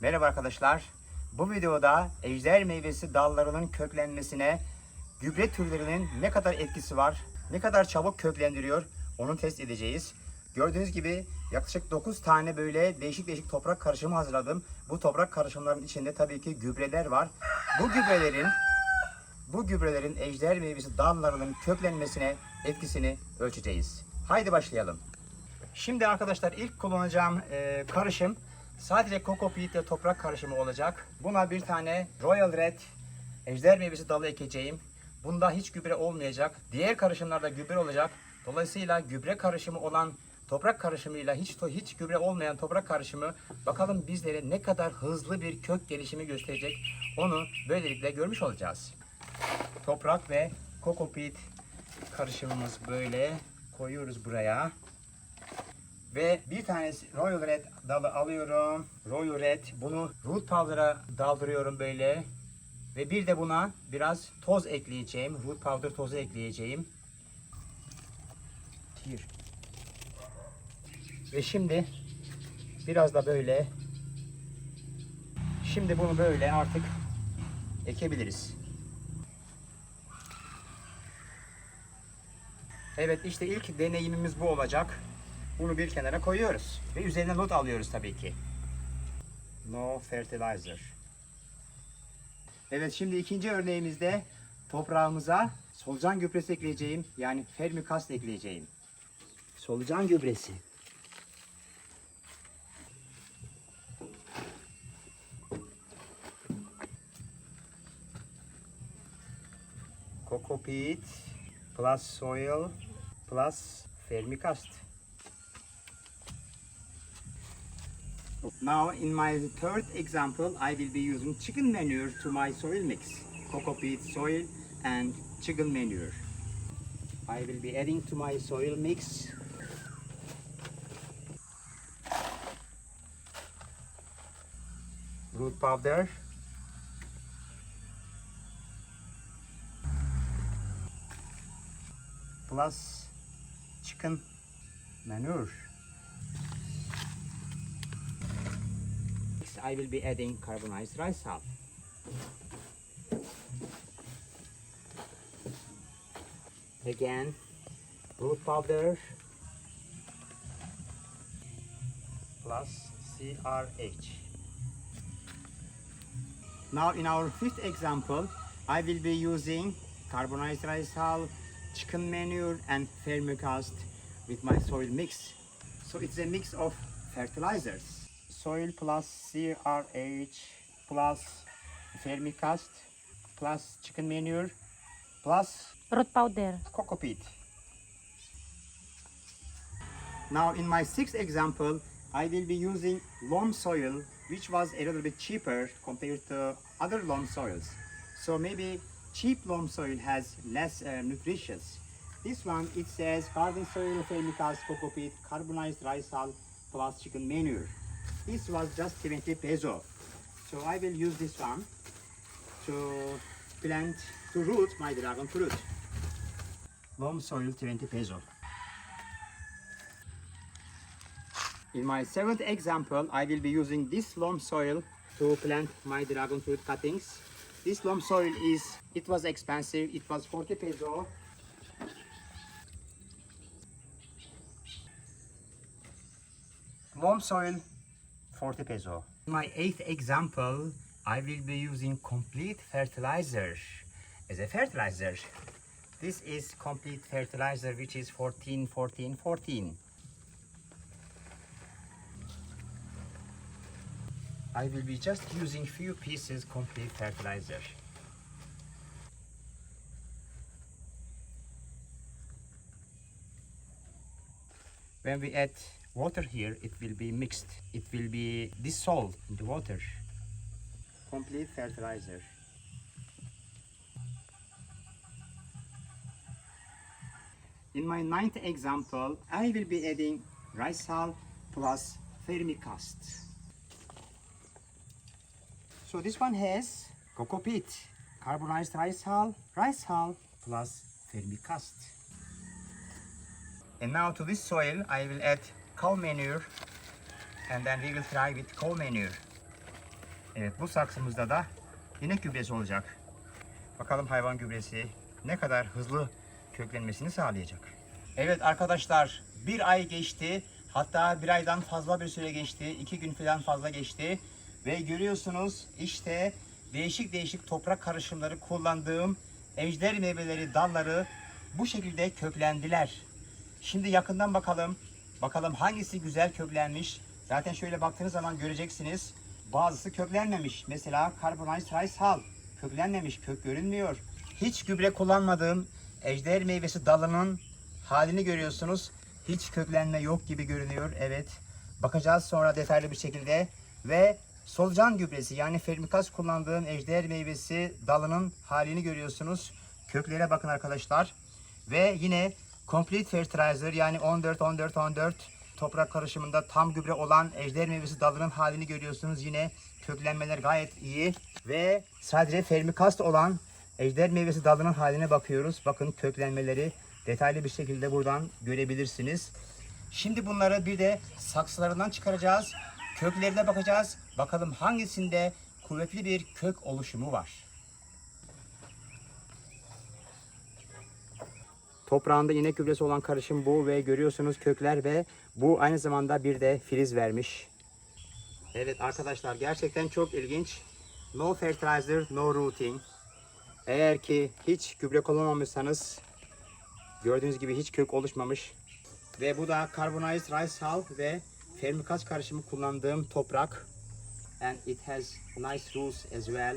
Merhaba arkadaşlar. Bu videoda ejder meyvesi dallarının köklenmesine gübre türlerinin ne kadar etkisi var, ne kadar çabuk köklendiriyor onu test edeceğiz. Gördüğünüz gibi yaklaşık 9 tane böyle değişik değişik toprak karışımı hazırladım. Bu toprak karışımlarının içinde tabii ki gübreler var. Bu gübrelerin bu gübrelerin ejder meyvesi dallarının köklenmesine etkisini ölçeceğiz. Haydi başlayalım. Şimdi arkadaşlar ilk kullanacağım e, karışım sadece Peat ile toprak karışımı olacak. Buna bir tane Royal Red ejder meyvesi dalı ekeceğim. Bunda hiç gübre olmayacak. Diğer karışımlarda gübre olacak. Dolayısıyla gübre karışımı olan toprak karışımıyla hiç hiç gübre olmayan toprak karışımı bakalım bizlere ne kadar hızlı bir kök gelişimi gösterecek. Onu böylelikle görmüş olacağız. Toprak ve Coco Peat karışımımız böyle koyuyoruz buraya. Ve bir tanesi Royal Red dalı alıyorum. Royal Red bunu root powder'a daldırıyorum böyle. Ve bir de buna biraz toz ekleyeceğim. Root powder tozu ekleyeceğim. Here. Ve şimdi biraz da böyle şimdi bunu böyle artık ekebiliriz. Evet işte ilk deneyimimiz bu olacak. Bunu bir kenara koyuyoruz. Ve üzerine not alıyoruz tabii ki. No fertilizer. Evet şimdi ikinci örneğimizde toprağımıza solucan gübresi ekleyeceğim. Yani vermikast ekleyeceğim. Solucan gübresi. Coco peat plus soil plus vermicast. Now in my third example I will be using chicken manure to my soil mix. Coco peat soil and chicken manure. I will be adding to my soil mix root powder plus chicken manure. I will be adding carbonized rice hull. Again, root powder plus CRH. Now in our fifth example, I will be using carbonized rice hull, chicken manure and vermicast with my soil mix. So it's a mix of fertilizers. Soil plus CRH plus vermicast plus chicken manure plus Root powder. coco peat. Now in my sixth example, I will be using loam soil, which was a little bit cheaper compared to other loam soils. So maybe cheap loam soil has less uh, nutritious. This one, it says garden soil, vermicast, coco peat, carbonized rice hull, plus chicken manure. This was just 70 peso. So I will use this one to plant, to root my dragon fruit. Loam soil 20 peso. In my seventh example, I will be using this loam soil to plant my dragon fruit cuttings. This loam soil is, it was expensive, it was 40 peso. Loam soil, 40 peso. In my eighth example, I will be using complete fertilizer as a fertilizer. This is complete fertilizer which is 14, 14, 14. I will be just using few pieces complete fertilizer. When we add water here, it will be mixed. It will be dissolved in the water. Complete fertilizer. In my ninth example, I will be adding rice hull plus vermicast. So this one has coco peat, carbonized rice hull, rice hull plus vermicast. And now to this soil, I will add cow manure and then we will try with cow manure. Evet bu saksımızda da inek gübresi olacak. Bakalım hayvan gübresi ne kadar hızlı köklenmesini sağlayacak. Evet arkadaşlar bir ay geçti. Hatta bir aydan fazla bir süre geçti. iki gün falan fazla geçti. Ve görüyorsunuz işte değişik değişik toprak karışımları kullandığım ejder meyveleri dalları bu şekilde köklendiler. Şimdi yakından bakalım. Bakalım hangisi güzel köklenmiş. Zaten şöyle baktığınız zaman göreceksiniz. Bazısı köklenmemiş. Mesela Carbonized Rice Hull köklenmemiş. Kök görünmüyor. Hiç gübre kullanmadığım ejder meyvesi dalının halini görüyorsunuz. Hiç köklenme yok gibi görünüyor. Evet. Bakacağız sonra detaylı bir şekilde. Ve solucan gübresi yani fermikas kullandığım ejder meyvesi dalının halini görüyorsunuz. Köklere bakın arkadaşlar. Ve yine Complete Fertilizer yani 14 14 14 toprak karışımında tam gübre olan ejder meyvesi dalının halini görüyorsunuz. Yine köklenmeler gayet iyi ve sadece fermikast olan ejder meyvesi dalının haline bakıyoruz. Bakın köklenmeleri detaylı bir şekilde buradan görebilirsiniz. Şimdi bunları bir de saksılarından çıkaracağız. Köklerine bakacağız. Bakalım hangisinde kuvvetli bir kök oluşumu var. Toprağında inek gübresi olan karışım bu ve görüyorsunuz kökler ve bu aynı zamanda bir de filiz vermiş. Evet arkadaşlar gerçekten çok ilginç. No fertilizer, no rooting. Eğer ki hiç gübre kullanmamışsanız gördüğünüz gibi hiç kök oluşmamış. Ve bu da carbonized rice hull ve fermikas karışımı kullandığım toprak. And it has nice roots as well.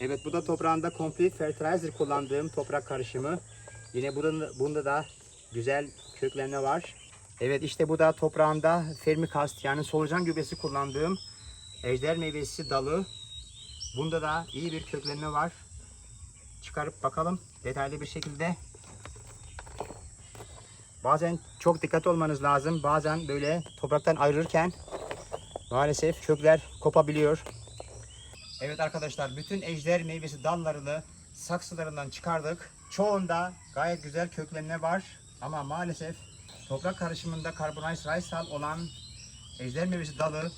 Evet bu da toprağında complete fertilizer kullandığım toprak karışımı. Yine bunda, bunda da güzel köklenme var. Evet işte bu da toprağında fermikast yani solucan gübresi kullandığım ejder meyvesi dalı. Bunda da iyi bir köklenme var. Çıkarıp bakalım detaylı bir şekilde. Bazen çok dikkat olmanız lazım. Bazen böyle topraktan ayrılırken maalesef kökler kopabiliyor. Evet arkadaşlar bütün ejder meyvesi dallarını saksılarından çıkardık. Çoğunda gayet güzel köklenme var ama maalesef toprak karışımında rice hull olan ejder meyvesi dalı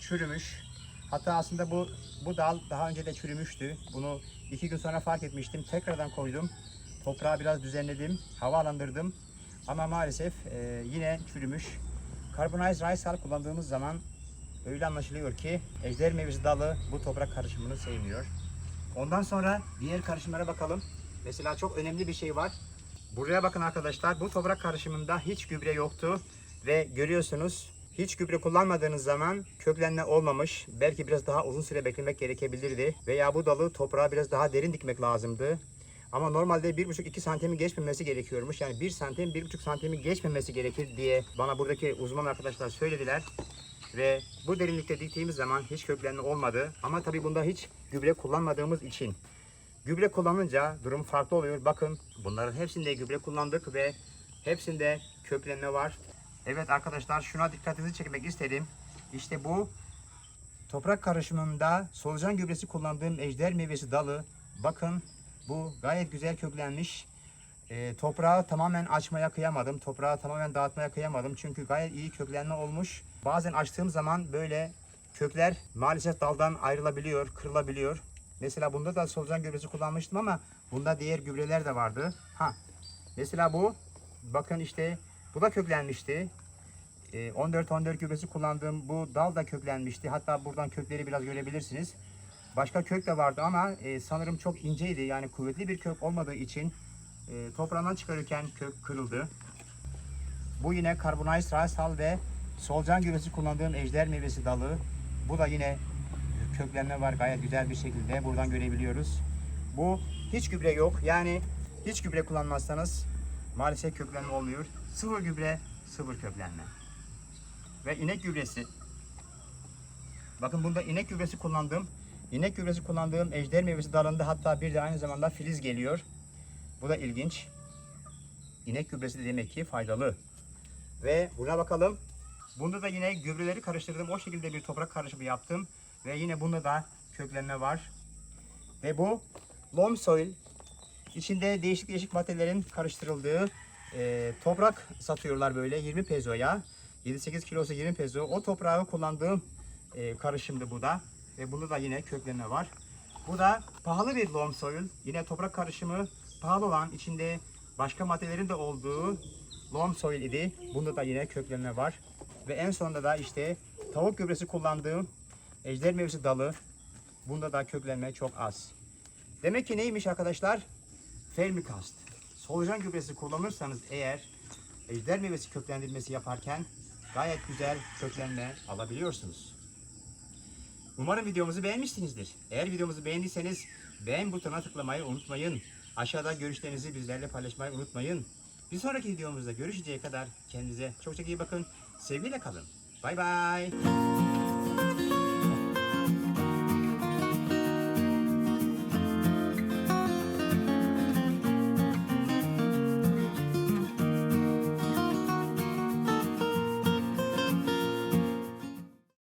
çürümüş. Hatta aslında bu bu dal daha önce de çürümüştü. Bunu iki gün sonra fark etmiştim. Tekrardan koydum. Toprağı biraz düzenledim. Havalandırdım. Ama maalesef e, yine çürümüş. Karbonized rice kullandığımız zaman öyle anlaşılıyor ki ejder meyvesi dalı bu toprak karışımını sevmiyor. Ondan sonra diğer karışımlara bakalım. Mesela çok önemli bir şey var. Buraya bakın arkadaşlar. Bu toprak karışımında hiç gübre yoktu. Ve görüyorsunuz hiç gübre kullanmadığınız zaman köklenme olmamış. Belki biraz daha uzun süre beklemek gerekebilirdi. Veya bu dalı toprağa biraz daha derin dikmek lazımdı. Ama normalde 1,5-2 santimi geçmemesi gerekiyormuş. Yani 1 santim, 1,5 santimi geçmemesi gerekir diye bana buradaki uzman arkadaşlar söylediler. Ve bu derinlikte diktiğimiz zaman hiç köklenme olmadı. Ama tabii bunda hiç gübre kullanmadığımız için. Gübre kullanınca durum farklı oluyor. Bakın bunların hepsinde gübre kullandık ve hepsinde köklenme var. Evet arkadaşlar şuna dikkatinizi çekmek istedim. İşte bu toprak karışımında solucan gübresi kullandığım ejder meyvesi dalı. Bakın bu gayet güzel köklenmiş. E, toprağı tamamen açmaya kıyamadım. Toprağı tamamen dağıtmaya kıyamadım. Çünkü gayet iyi köklenme olmuş. Bazen açtığım zaman böyle kökler maalesef daldan ayrılabiliyor, kırılabiliyor. Mesela bunda da solucan gübresi kullanmıştım ama bunda diğer gübreler de vardı. Ha, mesela bu bakın işte bu da köklenmişti. 14-14 gübresi kullandığım bu dal da köklenmişti. Hatta buradan kökleri biraz görebilirsiniz. Başka kök de vardı ama e, sanırım çok inceydi. Yani kuvvetli bir kök olmadığı için e, toprağından çıkarırken kök kırıldı. Bu yine rice hull ve solucan gübresi kullandığım ejder meyvesi dalı. Bu da yine köklenme var gayet güzel bir şekilde. Buradan görebiliyoruz. Bu hiç gübre yok. Yani hiç gübre kullanmazsanız maalesef köklenme olmuyor. Sıfır gübre, sıfır köklenme. Ve inek gübresi. Bakın bunda inek gübresi kullandım. İnek gübresi kullandığım ejder meyvesi dalında hatta bir de aynı zamanda filiz geliyor. Bu da ilginç. İnek gübresi de demek ki faydalı. Ve buna bakalım. Bunda da yine gübreleri karıştırdım. O şekilde bir toprak karışımı yaptım. Ve yine bunda da köklenme var. Ve bu loam soil. İçinde değişik değişik maddelerin karıştırıldığı e, toprak satıyorlar böyle 20 pezoya. 7-8 kilosu 20 peso. O toprağı kullandığım e, karışımdı bu da. Ve bunda da yine köklenme var. Bu da pahalı bir loam soil. Yine toprak karışımı pahalı olan içinde başka maddelerin de olduğu loam soil idi. Bunda da yine köklenme var. Ve en sonunda da işte tavuk gübresi kullandığım ejder meyvesi dalı. Bunda da köklenme çok az. Demek ki neymiş arkadaşlar? Vermicast. Solucan gübresi kullanırsanız eğer ejder meyvesi köklendirmesi yaparken gayet güzel köklenme alabiliyorsunuz. Umarım videomuzu beğenmişsinizdir. Eğer videomuzu beğendiyseniz beğen butonuna tıklamayı unutmayın. Aşağıda görüşlerinizi bizlerle paylaşmayı unutmayın. Bir sonraki videomuzda görüşeceğe kadar kendinize çok çok iyi bakın. Sevgiyle kalın. Bay bay.